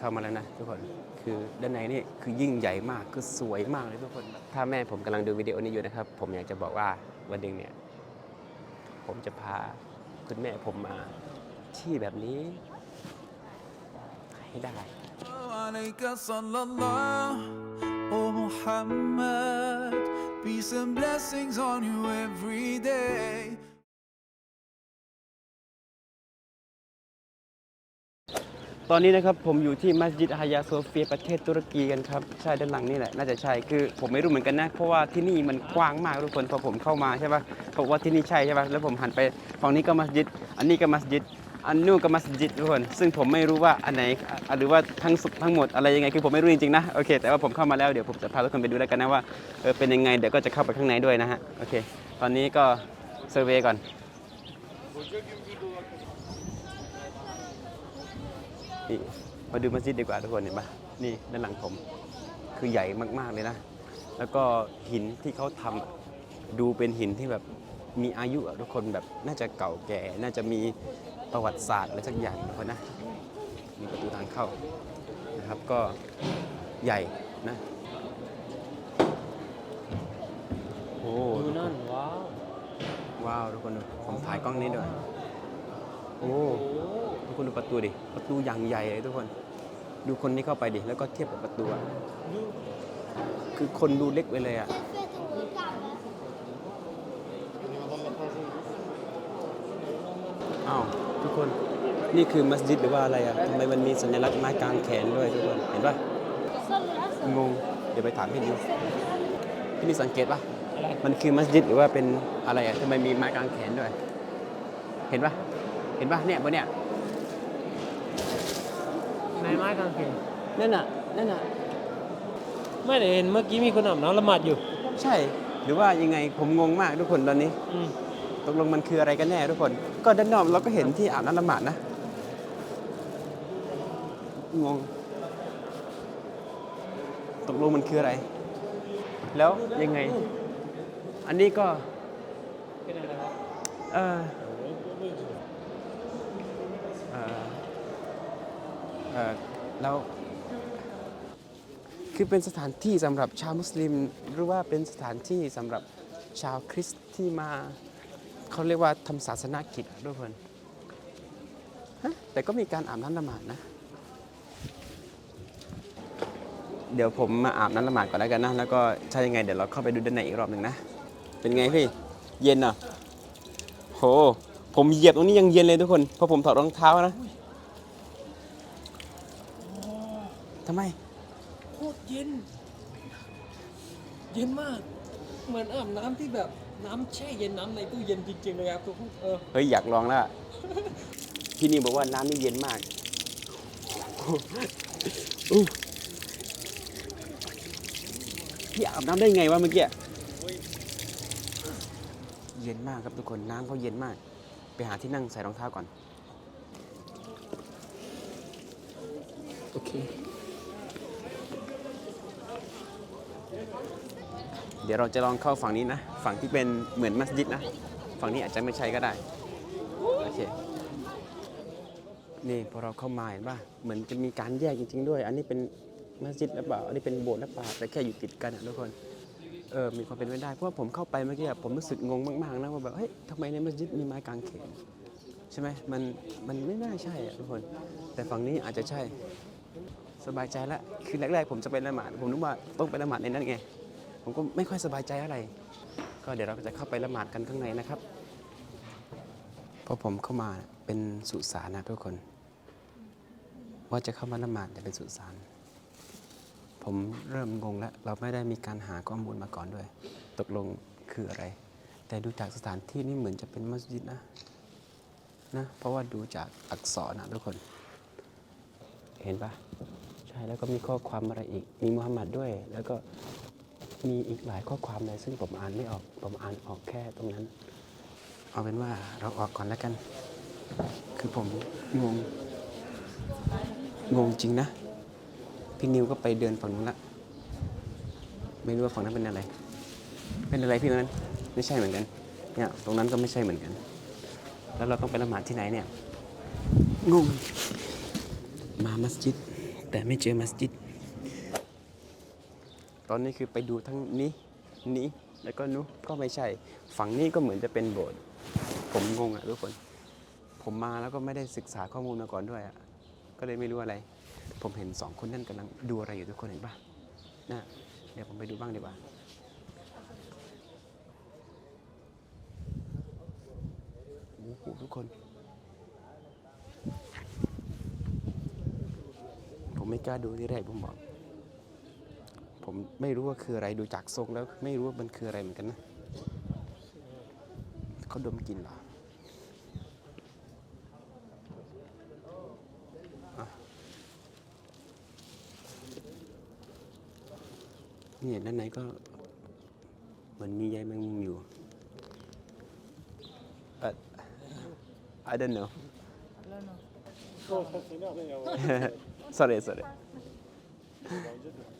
เข้ามาแล้วนะทุกคน คือด้านในนี่คือยิ่งใหญ่มาก คือสวยมากเลยทุกคน ถ้าแม่ผมกำลังดูวิดีโอนี้อยู่นะครับ ผมอยากจะบอกว่าวันหนึ่งเนี่ย ผมจะพาคุณแม่ผมมาที่แบบนี้ ให้ได้ عليك صلى الله oh Muhammad peace and blessings on you every day ตอนนี้นะครับผมอยู่ที่มัสยิดฮายาโซเฟียประเทศตุรกีกันครับใช่ด้านหลังนี่แหละน่าจะใช่คือผมไม่รู้เหมือนกันนะ เพราะว่าที่นี่มันกว้างมากทุกคนพอผมเข้ามาใช่ปะเขาบอกว่าที่นี่ใช่ใช่ปะแล้วผมหันไปฝั่งนี้ก็มัสยิด อันนี้ก็มัสยิดอันนู้นก็มัสยิดทุกคน ซึ่งผมไม่รู้ว่าอันไหนหรือว่าทั้งสุดทั้งหมดอะไรยังไงคือผมไม่รู้จริงๆนะโอเคแต่ว่าผมเข้ามาแล้วเดี๋ยวผมจะพาทุกคนไปดูแล้วกันนะว่าเออเป็นยังไงเดี๋ยวก็จะเข้าไปข้างในด้วยนะฮะโอเค ตอนนี้ก็เซอร์เวย์ก่อน นี่มาดูมัสยิดดีกว่าทุกคนเห็นปะนี่ด้านหลังผม คือใหญ่มากๆเลยนะ แล้วก็หินที่เขาทำอะดูเป็นหินที่แบบมีอายุอะทุกคนแบบน่าจะเก่าแก่ น่าจะมีประวัติศาสตร์อะไรสักอย่างทุกคนนะมีประตูทางเข้านะครับก็ใหญ่นะโอ้ดูนั่นว้าว ว้าวทุกคนดูผมถ่ายกล้องนี้ด้วยโอ้ ทุกคนดูประตูดิ ประตูอย่างใหญ่เลยทุกคน ดูคนที่เข้าไปดิ แล้วก็เทียบกับประตูอะคือคนดูเล็กไปเลยอะอ้าวทุกคน นี่คือมัสยิดหรือว่าอะไรอะทำไมมันมีสัญลักษณ์ไม้กางแขนด้วยทุกคน เห็นปะงง เดี๋ยวไปถามพี่ดิวพี่นี่สังเกตปะมันคือมัสยิดหรือว่าเป็นอะไรอะทำไมมีไม้กางแขนด้วย เห็นปะเห็นปะเนี่ยบนเนี่ย ในไม้กางเขนนั่นน่ะนั่นน่ะไม่ได้เห็นเมื่อกี้มีคนอาบน้ำละหมาดอยู่ ใช่ หรือว่ายังไงผมงงมากทุกคนตอนนี้อืมตกลงมันคืออะไรกันแน่ทุกคน ก็ด้านนอกเราก็เห็นที่อาบน้ำละหมาดนะงงตกลงมันคืออะไร แล้วยังไง อันนี้ก็ เป็นอะไรครับ เออเออเออ แล้วคือเป็นสถานที่สำหรับชาวมุสลิม หรือว่าเป็นสถานที่สำหรับชาวคริสต์ที่มาเขาเรียกว่าทำศาสนกิจอะทุกคนฮะแต่ก็มีการอาบน้ำละหมาดนะ เดี๋ยวผมมาอาบน้ำละหมาดก่อนแล้วกันนะ แล้วก็ใช่ยังไงเดี๋ยวเราเข้าไปดูด้านในอีกรอบหนึ่งนะ เป็นไงพี่ เย็นอะโห ผมเหยียบตรงนี้ยังเย็นเลยทุกคนเพราะผมถอดรองเท้านะทำไม โคตรเย็น เย็นมาก เหมือนอาบน้ำที่แบบน้ำแช่เย็นน้ำในตู้เย็นจริงๆเลยครับทุกคนเออเฮ้ย อยากลองแล้วอะพี่นิวบอกว่าน้ำนี่เย็นมากอู้พี่อาบน้ำได้ไงวะเมื่อกี้ เย็นมากครับทุกคน น้ำเขาเย็นมาก ไปหาที่นั่งใส่รองเท้าก่อน โอเค ดี๋ยวเราจะลองเข้าฝั่งนี้นะ ฝั่งที่เป็นเหมือนมัสยิดนะ ฝั่งนี้อาจจะไม่ใช่ก็ได้ โอเค นี่พอเราเข้ามาเห็นป่ะเหมือนจะมีการแยกจริง ๆ ด้วย อันนี้เป็นมัสยิดหรือเปล่า อันนี้เป็นโบสถ์หรือเปล่า แต่แค่อยู่ติดกันอะทุกคน เออ มีความเป็นไปได้ เพราะว่าผมเข้าไปเมื่อกี้ผมรู้สึกงงมากๆนะว่าแบบ เฮ้ยทำไมในมัสยิดมีไม้กางเขนใช่ไหมมัน มันไม่น่าใช่อะทุกคน แต่ฝั่งนี้อาจจะใช่ สบายใจล้วคือแรกๆผมจะไปละหมาด ผมนึกว่าต้องไปละหมาดในนั้นไง ผมก็ไม่ค่อยสบายใจอะไร ก็เดี๋ยวเราจะเข้าไปละหมาดกันข้างในนะครับพอผมเข้ามาเป็นสุสานนะทุกคน ว่าจะเข้ามาละหมาดแต่เป็นสุสานผมเริ่มงงแล้ว เราไม่ได้มีการหาข้อมูลมาก่อนด้วย ตกลงคืออะไร แต่ดูจากสถานที่นี่เหมือนจะเป็นมัสยิดนะนะเพราะว่าดูจากอักษรนะทุกคน เห็นปะใช่แล้วก็มีข้อความอะไรอีก มีมุฮัมมัดด้วย แล้วก็ มีอีกหลายข้อความเลยซึ่งผมอ่านไม่ออก ผมอ่านออกแค่ตรงนั้น เอาเป็นว่าเราออกก่อนแล้วกัน คือผมงง งงจริงนะ พี่นิวก็ไปเดินฝั่งนู้นละ ไม่รู้ว่าฝั่งนั้นเป็นอะไร เป็นอะไรพี่นั้น ไม่ใช่เหมือนกัน เนี่ย ตรงนั้นก็ไม่ใช่เหมือนกัน แล้วเราต้องไปละหมาดที่ไหนเนี่ย งง มามัสยิด แต่ไม่เจอมัสยิด ตอนนี้คือไปดูทั้งนี้นี้แล้วก็นู้ก็ไม่ใช่ ฝั่งนี้ก็เหมือนจะเป็นโบสถ์ผมงงอะทุกคน ผมมาแล้วก็ไม่ได้ศึกษาข้อมูลมาก่อนด้วยอะก็เลยไม่รู้อะไร ผมเห็นสองคนนั่นกำลังดูอะไรอยู่ทุกคนเห็นปะน่ะเดี๋ยวผมไปดูบ้างดีกว่าโอ้โหทุกคน ผมไม่กล้าดูที่แรกผมบอก ผมไม่รู้ว่าคืออะไรดูจากทรงแล้วไม่รู้ว่ามันคืออะไรเหมือนกันนะเขาดมกลินเหรออะนี่ด้านในก็เหมือนมีใยแมงมุมอยู่เอ่อ I don't know sorry sorry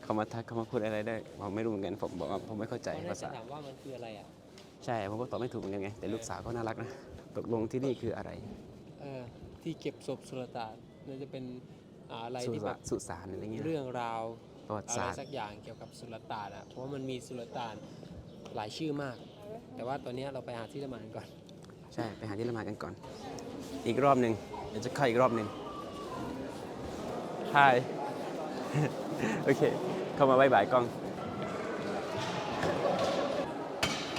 เขามาทักเขามาพูดอะไรได้ผมไม่รู้เหมือนกันผมบอกว่าผมไม่เข้าใจตอนแรกภาจะษา ถามว่ามันคืออะไรอะ ใช่ผมก็ตอบไม่ถูกเหมือนกันไงแต่ลูกสาวก็น่ารักนะตกลงที่นี่คืออะไรเออ ที่เก็บศพสุลต่านน่าจะเป็นอ่าอะไรสุที่สาแบนบสุสานอะไรเงี้ยนะเรื่องราว ประวัติอะไรศาสตร์สักอย่างเกี่ยวกับสุลต่านอะ เพราะว่ามันมีสุลต่านหลายชื่อมาก แต่ว่าตอนนี้เราไปหาที่ละหมาดก่อน ใช่ไปหาที่ละหมาดกันก่อน อีกรอบหนึ่งเดี๋ยวจะเข้าอีกรอบหนึ่ง Hi โอเค เข้ามาบายบายกล้อง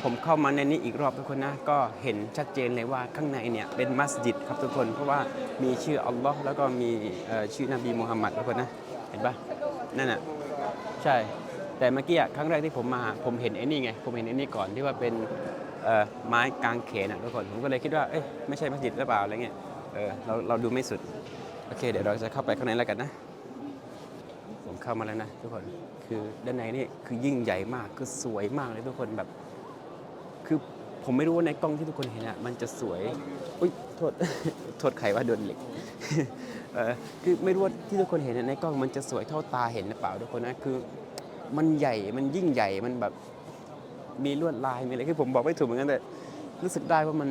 ผมเข้ามาในนี้อีกรอบทุกคนนะ ก็เห็นชัดเจนเลยว่าข้างในเนี่ยเป็นมัสยิดครับทุกคน เพราะว่ามีชื่ออัลลอฮ์แล้วก็มีชื่อนบีมูฮัมมัดทุกคนนะ เห็นปะนั่นน่ะ ใช่ แต่เมื่อกี้ครั้งแรกที่ผมมา ผมเห็นไอ้นี่ไง ผมเห็นไอ้นี่ก่อนที่ว่าเป็นไม้กางเขนอะทุกคน ผมก็เลยคิดว่า เอ้ย ไม่ใช่มัสยิดหรือเปล่าอะไรเงี้ย เออ เราเราดูไม่สุด โอเค เดี๋ยวเราจะเข้าไปข้างในแล้วกันนะ เข้ามาแล้วนะทุกคนคือด้านในนี่คือยิ่งใหญ่มากคือสวยมากเลยทุกคนแบบ คือผมไม่รู้ว่าในกล้องที่ทุกคนเห็นอะมันจะสวยอุ้ยโทษโทษใครว่าโดนเหล็กเออคือไม่รู้ว่าที่ทุกคนเห็นอะในกล้องมันจะสวยเท่าตาเห็นหรือเปล่าทุกคนนะคือ มันใหญ่มันยิ่งใหญ่มันแบบมีลวดลายมีอะไรคือผมบอกไม่ถูกเหมือนกันแต่รู้สึกได้ว่ามัน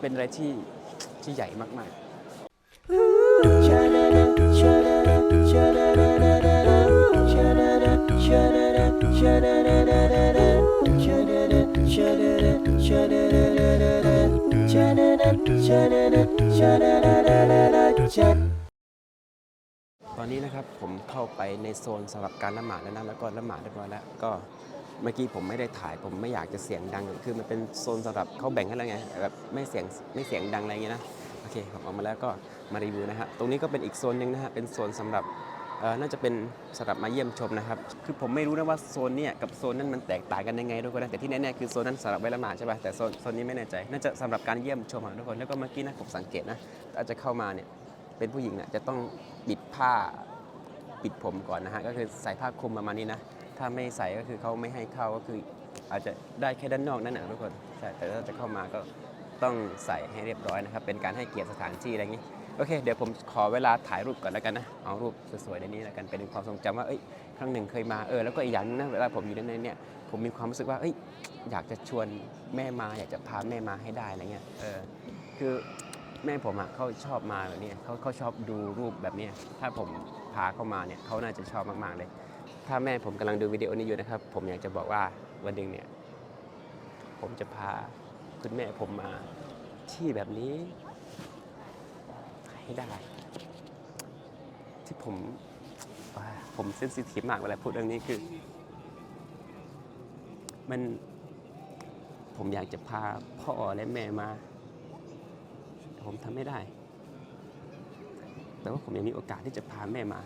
เป็นอะไรที่ที่ใหญ่มากๆ ตอนนี้นะครับผมเข้าไปในโซนสำหรับการละหมาดแล้วนะแล้วก็ละหมาดเรียบร้อยแล้วก็เมื่อกี้ผมไม่ได้ถ่ายผมไม่อยากจะเสียงดัง คือมันเป็นโซนสำหรับเขาแบ่งให้แล้วไงแบบไม่เสียงไม่เสียงดังอะไรเงี้ยนะโอเคผมออกมาแล้วก็มารีวิวนะฮะตรงนี้ก็เป็นอีกโซนหนึ่งนะฮะเป็นโซนสำหรับ น่าจะเป็นสำหรับมาเยี่ยมชมนะครับ คือผมไม่รู้นะว่าโซนเนี้ยกับโซนนั้นมันแตกต่างกันยังไงทุกคนนะแต่ที่แน่ๆคือโซนนั้นสำหรับไว้ละหมาดใช่ป่ะแต่โซนโซนนี้ไม่แน่ใจ น่าจะสำหรับการเยี่ยมชมอะทุกคนแล้วก็เมื่อกี้นะผมสังเกตนะอาจจะเข้ามาเนี่ยเป็นผู้หญิงน่ะจะต้องปิดผ้าปิดผมก่อนนะฮะก็คือใส่ผ้าคลุมประมาณนี้นะถ้าไม่ใส่ก็คือเขาไม่ให้เข้าก็คืออาจจะได้แค่ด้านนอกนั่นแหละทุกคนใช่แต่ถ้าจะเข้ามาก็ต้องใส่ให้เรียบร้อยนะครับเป็นการให้เกียรติสถานที่อะไรอย่างนี้ โอเค เดี๋ยวผมขอเวลาถ่ายรูปก่อนแล้วกันนะ เอารูปสวยๆในนี้แล้วกัน เป็นความทรงจำว่า เอ้ย ครั้งหนึ่งเคยมา เออ แล้วก็อีกอย่างนึงนะ เวลาผมอยู่ในเนี่ย ผมมีความรู้สึกว่า เอ้ย อยากจะชวนแม่มา อยากจะพาแม่มาให้ได้อะไรเงี้ย เออ คือแม่ผมอะเขาชอบมาแบบนี้เขาเขาชอบดูรูปแบบนี้ถ้าผมพาเข้ามาเนี่ยเขาน่าจะชอบมากๆเลย ถ้าแม่ผมกำลังดูวิดีโอนี้อยู่นะครับ ผมอยากจะบอกว่าวันหนึ่งเนี่ย ผมจะพาคุณแม่ผมมาที่แบบนี้ ให้ได้ ที่ผมผมเซนซิทีฟมากเวลาพูดเรื่องนี้คือ มันผมอยากจะพาพ่อและแม่มา ผมทำไม่ได้ แต่ว่าผมยังมีโอกาสที่จะพาแม่มา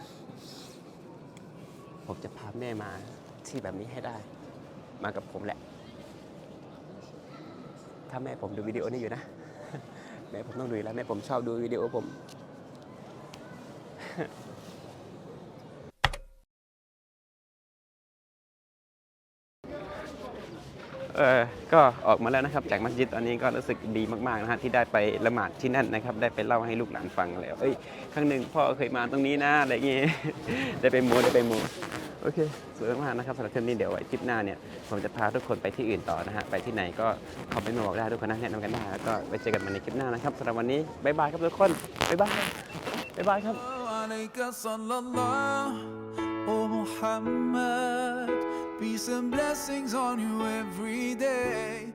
ผมจะพาแม่มาที่แบบนี้ให้ได้ มากับผมแหละ ถ้าแม่ผมดูวิดีโอนี้อยู่นะ แม่ผมต้องดูแล้วแม่ผมชอบดูวิดีโอผม เออก็ออกมาแล้วนะครับ จากมัสยิดตอนนี้ก็รู้สึกดีมากๆนะฮะที่ได้ไปละหมาดที่นั่นนะครับ ได้ไปเล่าให้ลูกหลานฟังแล้วเอ้ยครั้งหนึ่งพ่อเคยมาตรงนี้นะอะไรอย่างงี้ได้ไปมูได้ไปมูโอเคสวยมากนะครับสำหรับคลิปนี้เดี๋ยวไว้คลิปหน้าเนี่ยผมจะพาทุกคนไปที่อื่นต่อนะฮะไปที่ไหนก็คอมเมนต์มาบอกได้ทุกคนนะแนะนำกันได้แล้วก็ไว้เจอกันใหม่ในคลิปหน้านะครับสำหรับวันนี้บ๊ายบายครับทุกคนบ๊ายบายบ๊ายบายครับ Oh, alayka sallallahu, oh Muhammad. Peace and blessings on you every day.